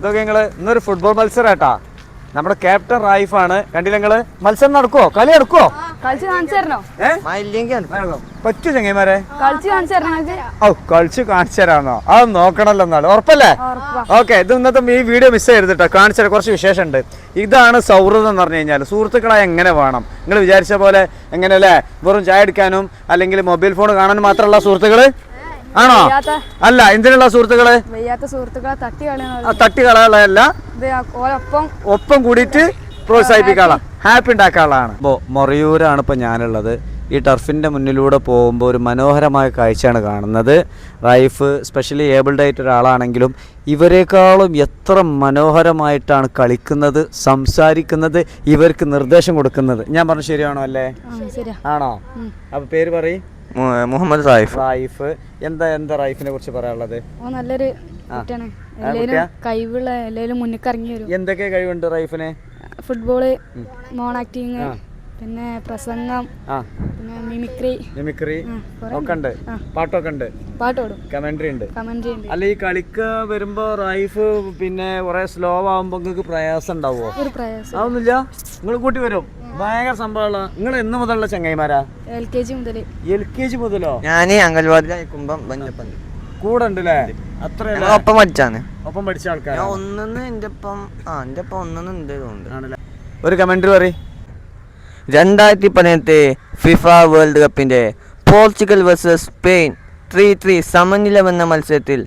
ഇതൊക്കെ നിങ്ങൾ ഇന്നൊരു ഫുട്ബോൾ മത്സരം കേട്ടാ നമ്മുടെ ക്യാപ്റ്റൻ റായിഫാണ് കണ്ടില്ല നിങ്ങൾ? മത്സരം നടക്കുവോ? കളി നടക്കുവോ കളിച്ച് കാണിച്ചു തരണോ? പറ്റൂ ചങ്ങന്മാരെ കളിച്ച് കാണിച്ചു തരണോ ഓ കളിച്ച് കാണിച്ചു തരാന്നോ? അത് നോക്കണല്ലോ എന്നാണ് ഉറപ്പല്ലേ? ഉറപ്പാ. ഓക്കെ ഇത് ഇന്നത്തെ ഈ വീഡിയോ മിസ് ചെയ്യരുത് കേട്ടോ കാണിച്ചു തരാം. കുറച്ച് വിശേഷമുണ്ട്. ഇതാണ് സൗഹൃദം എന്ന് പറഞ്ഞു കഴിഞ്ഞാൽ സുഹൃത്തുക്കളായി എങ്ങനെ വേണം? നിങ്ങൾ വിചാരിച്ച പോലെ എങ്ങനെ അല്ലേ വെറും ചായ എടുക്കാനും അല്ലെങ്കിൽ മൊബൈൽ ഫോൺ കാണാനും മാത്രമുള്ള സുഹൃത്തുക്കൾ? ആണോ? അല്ല എന്തിനുള്ള സുഹൃത്തുക്കൾ? തട്ടി ഓലൊപ്പം ഒപ്പം കൂടിയിട്ട് പ്രോത്സാഹിപ്പിക്കാനുള്ള ഹാപ്പി. ഉണ്ടാക്കാനുള്ളതാണ് ഇപ്പോൾ മൊറയൂരാണ് ഇപ്പോൾ ഞാനുള്ളത്. ഈ ടർഫിന്റെ മുന്നിലൂടെ പോകുമ്പോൾ ഒരു മനോഹരമായ കാഴ്ചയാണ് കാണുന്നത്. റൈഫ് സ്പെഷ്യലി ഏബിൾഡ് ആയിട്ട് ഒരാളാണെങ്കിലും ഇവരെക്കാളും എത്ര മനോഹരമായിട്ടാണ് കളിക്കുന്നത് സംസാരിക്കുന്നത് ഇവർക്ക് നിർദ്ദേശം കൊടുക്കുന്നത്. ഞാൻ പറഞ്ഞു ശരിയാണോ അല്ലേ? ശരിയാ. ആണോ? അപ്പോൾ പേര് പറയും. മുഹമ്മദ് സായിഫ്. റൈഫ് എന്താ എന്താ റൈഫിനെ കുറിച്ച് പറയാനുള്ളത്? ഓ നല്ലൊരു? കഴിവുള്ള എല്ലാവരും മുന്നിൽ ഇറങ്ങി വരും എന്തൊക്കെ കഴിവുണ്ട് റൈഫിന്? ഫുട്ബോൾ മോൺ ആക്ടിങ് പിന്നെ പ്രസംഗം ആ. പിന്നെ മിമിക്രി. മിമിക്രി. ഒക്കെ ഉണ്ട്. പാട്ടൊക്കെ ഉണ്ട്. പാട്ടോടും. കമന്ററി ഉണ്ട്. കമന്ററി ഉണ്ട്. അല്ല ഈ കളിക്ക വരുമ്പോ റൈഫ് പിന്നെ കുറെ സ്ലോ ആവുമ്പോ നിങ്ങൾക്ക് പ്രയാസം ഉണ്ടാവുമോ ഒരു പ്രയാസം. അതൊന്നുമില്ല? നിങ്ങൾ കൂട്ടി വരും. ഭയങ്കര സംഭവമുള്ള നിങ്ങൾ എന്ന് മുതലുള്ള ചങ്ങായിമാരാ? എൽ കെ ജി മുതൽ. എൽ കെ ജി മുതലോ? ഞാൻ അംഗൻവാടിയിലായിരിക്കുമ്പം ബന്ധപ്പന്ത് കൂടെ ഉണ്ടല്ലേ? അത്ര ഒപ്പം പഠിച്ചാണ്. ഒപ്പം പഠിച്ച ഞാൻ ആൾക്കാരാ ഒന്നെന്ന് എന്റെ ഒപ്പം ആ എന്റെ ഒപ്പം ഒന്നെന്ന് ഉണ്ട് തോന്നുന്നുണ്ട്. ഒരു കമന്ററി പറയും. രണ്ടായിരത്തി പതിനെട്ട് ഫിഫ വേൾഡ് കപ്പിന്റെ Portugal versus Spain three three സമനിലവെന്ന മത്സരത്തിൽ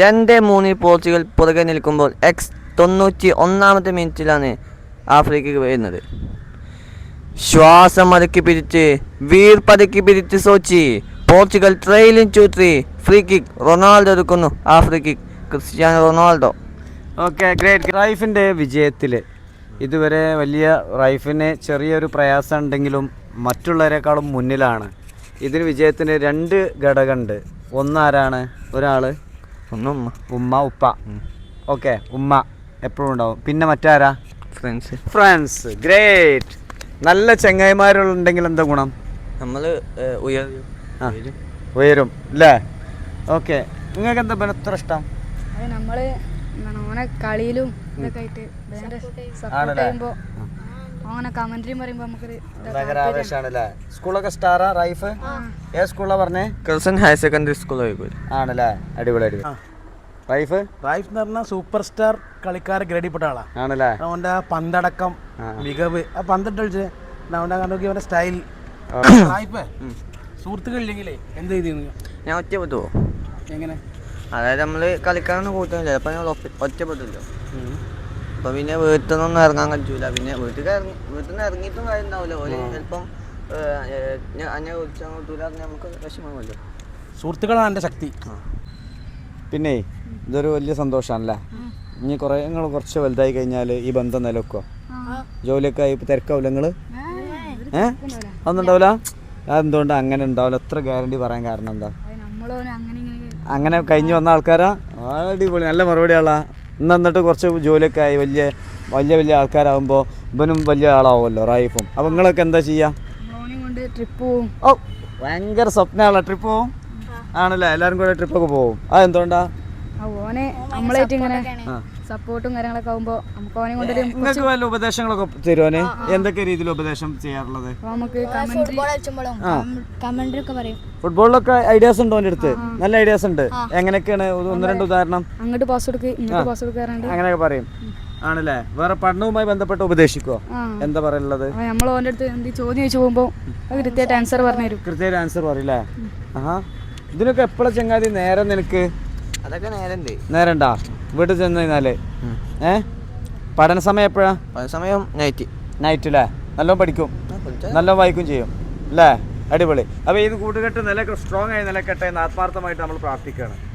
രണ്ട് മൂന്നിൽ പോർച്ചുഗൽ പുറകെ നിൽക്കുമ്പോൾ എക്സ് തൊണ്ണൂറ്റി ഒന്നാമത്തെ മിനിറ്റിലാണ് ആഫ്രിക്കയ്ക്ക് വരുന്നത്. ശ്വാസം അടക്കി പിരിച്ച് വീർപ്പടക്കി പിരിച്ച് Sochi. Portugal trailing two three free kick Ronaldo എടുക്കുന്നു ആഫ്രിക്കിക് ക്രിസ്ത്യാനോ റൊണാൾഡോ. ഓക്കെ ഗ്രേറ്റ് റൈഫിന്റെ വിജയത്തിൽ ഇതുവരെ വലിയ റൈഫിന് ചെറിയൊരു പ്രയാസം ഉണ്ടെങ്കിലും മറ്റുള്ളവരെക്കാളും മുന്നിലാണ്. ഇതിന് വിജയത്തിന് രണ്ട് ഘടകമുണ്ട് ഒന്നാരാണ്? ഒരാൾ ഒന്നും ഉമ്മ. ഉപ്പ. ഓക്കെ ഉമ്മ എപ്പോഴും ഉണ്ടാവും. പിന്നെ മറ്റാരാ? ഫ്രണ്ട്സ്. ഫ്രണ്ട്സ്. ഗ്രേറ്റ്. നല്ല ചെങ്ങായിമാരുണ്ടെങ്കിൽ എന്താ ഗുണം? നമ്മൾ ഉയരും. ഉയരും. അല്ലേ ഓക്കെ. നിങ്ങൾക്ക് എന്താ പിന്നെ ഇഷ്ടം? അത് നമ്മൾ എന്താണ് ഓനെ കളിയിലും ഇതൊക്കെ ആയിട്ട് സപ്പോർട്ട് ചെയ്യുമ്പോൾ അങ്ങനെ കമന്ററിയും പറയുമ്പോൾ നമുക്കൊരു ഭയങ്കര താല്പര്യം. സ്കൂളൊക്കെ സ്റ്റാറാ റൈഫ്? ഏത് സ്കൂളാ പറഞ്ഞേ? കർസൺ ഹയർ സെക്കൻഡറി സ്കൂൾ ആണല്ലേ? അടിപൊളി അടിപൊളി. റൈഫ്? റൈഫ് എന്ന് പറഞ്ഞാൽ സൂപ്പർ സ്റ്റാർ കളിക്കാരെ ഗ്രേഡിപ്പെട്ട ആളാണ് ആണല്ലേ? അവന്റെ പന്തടക്കം മികവ്. ആ പന്തിട്ട് കളിച്ച്. അവന്റെ കണ്ടോക്കി അവന്റെ സ്റ്റൈൽ. റൈഫ് സുഹൃത്തുക്കളില്ലെങ്കിലേ എന്ത് ചെയ്തിരുന്നു? ഞാൻ ഒറ്റ പറ്റുമോ എങ്ങനെ? അതായത് നമ്മൾ കളിക്കാനൊന്നും കൂട്ടുന്നില്ല അപ്പം ഞങ്ങൾ ഒറ്റപ്പെട്ടില്ല. അപ്പം പിന്നെ വീട്ടിൽ നിന്നൊന്നും ഇറങ്ങാൻ കഴിച്ചില്ല പിന്നെ വീട്ടിൽ ഇറങ്ങി വീട്ടിൽ നിന്ന് ഇറങ്ങിയിട്ടും കാര്യം ഉണ്ടാവില്ല ഓൽ ചിലപ്പം അന്നെ വിളിച്ചാൽ കൂട്ടൂല നമുക്ക് വിഷമമല്ലോ സുഹൃത്തുക്കളാണ് എന്റെ ശക്തി. പിന്നെ ഇതൊരു വലിയ സന്തോഷമാണല്ലേ ഇനി കുറേ നിങ്ങൾ കുറച്ച് വലുതായി കഴിഞ്ഞാൽ ഈ ബന്ധം നിലക്കോ ജോലിയൊക്കെ ആയി ഇപ്പം തിരക്കാവില്ല നിങ്ങൾ ഏഹ് അതൊന്നും ഉണ്ടാവില്ല അതെന്തുകൊണ്ട് അങ്ങനെ ഉണ്ടാവില്ല എത്ര ഗ്യാരണ്ടി പറയാൻ കാരണം എന്താ? അങ്ങനെ കഴിഞ്ഞ് വന്ന ആൾക്കാരാ? അടിപൊളി നല്ല മറുപടിയാളാ. ഇന്ന് എന്നിട്ട് കുറച്ച് ജോലിയൊക്കെ ആയി. വലിയ വലിയ വലിയ ആൾക്കാരാകുമ്പോൾ ഇവനും വലിയ ആളാവുമല്ലോ റായിഫും അപ്പം നിങ്ങളൊക്കെ എന്താ ചെയ്യുക കൊണ്ട് ട്രിപ്പ് പോവും. ഓ ഭയങ്കര സ്വപ്നമാണല്ലോ ട്രിപ്പ് പോവും? ആണല്ലേ? എല്ലാവരും കൂടെ ട്രിപ്പൊക്കെ പോവും. അതെന്തുകൊണ്ടാ ആ ഓനെ നമ്മളായിട്ട് ഇങ്ങനെ ആ. സപ്പോർട്ടും കാര്യങ്ങളൊക്കെ ആകുമ്പോ നമുക്ക് ഓനെ കൊണ്ടൊരു നിങ്ങൾക്ക് വല്ല ഉപദേശങ്ങളൊക്കെ തരുവാന്? എന്തൊക്കെ രീതിയിൽ ഉപദേശം ചെയ്യാറുള്ളത്? നമുക്ക് കമന്ററി ഒക്കെ പറയും. ഫുട്ബോളിലൊക്കെ ഐഡിയാസ് ഉണ്ടോ എന്റെ അടുത്ത്? നല്ല ഐഡിയാസ് ഉണ്ട്. എങ്ങനെയൊക്കെയാണ്? ഒന്ന് രണ്ട് ഉദാഹരണം. അങ്ങോട്ട് പാസ് കൊടുക്ക് ഇങ്ങോട്ട് പാസ് കൊടുക്കാറുണ്ട് അങ്ങനെയൊക്കെ പറയും. ആണല്ലേ? വേറെ പഠനവുമായി ബന്ധപ്പെട്ട് ഉപദേശിക്കുവോ എന്താ പറയുള്ളത് നമ്മൾ ഓന്റെ അടുത്ത് എന്ത് ചോദ്യം ചോദിച്ചു പോകുമ്പോൾ കൃത്യമായിട്ട് ആൻസർ പറഞ്ഞു തരും. കൃത്യമായിട്ട് ആൻസർ പറയില്ലേ ആഹാ. ഇതിനൊക്കെ എപ്പോഴാ ചങ്ങാതി നേരം നിനക്ക്? അതൊക്കെ നേരണ്ട്. നേരണ്ടാ? വീട്ടിൽ ചെന്ന് കഴിഞ്ഞാൽ. ഏ? പഠന സമയം എപ്പോഴാ? സമയം നൈറ്റ് നൈറ്റ് അല്ലേ നല്ലോണം പഠിക്കും. നല്ലോണം വായിക്കും ചെയ്യും. അല്ലേ അടിപൊളി. അപ്പോൾ ഇത് കൂട്ടുകെട്ട് നില സ്ട്രോങ് ആയി നിലക്കെട്ടെ എന്ന് ആത്മാർത്ഥമായിട്ട് നമ്മൾ പ്രാർത്ഥിക്കുകയാണ്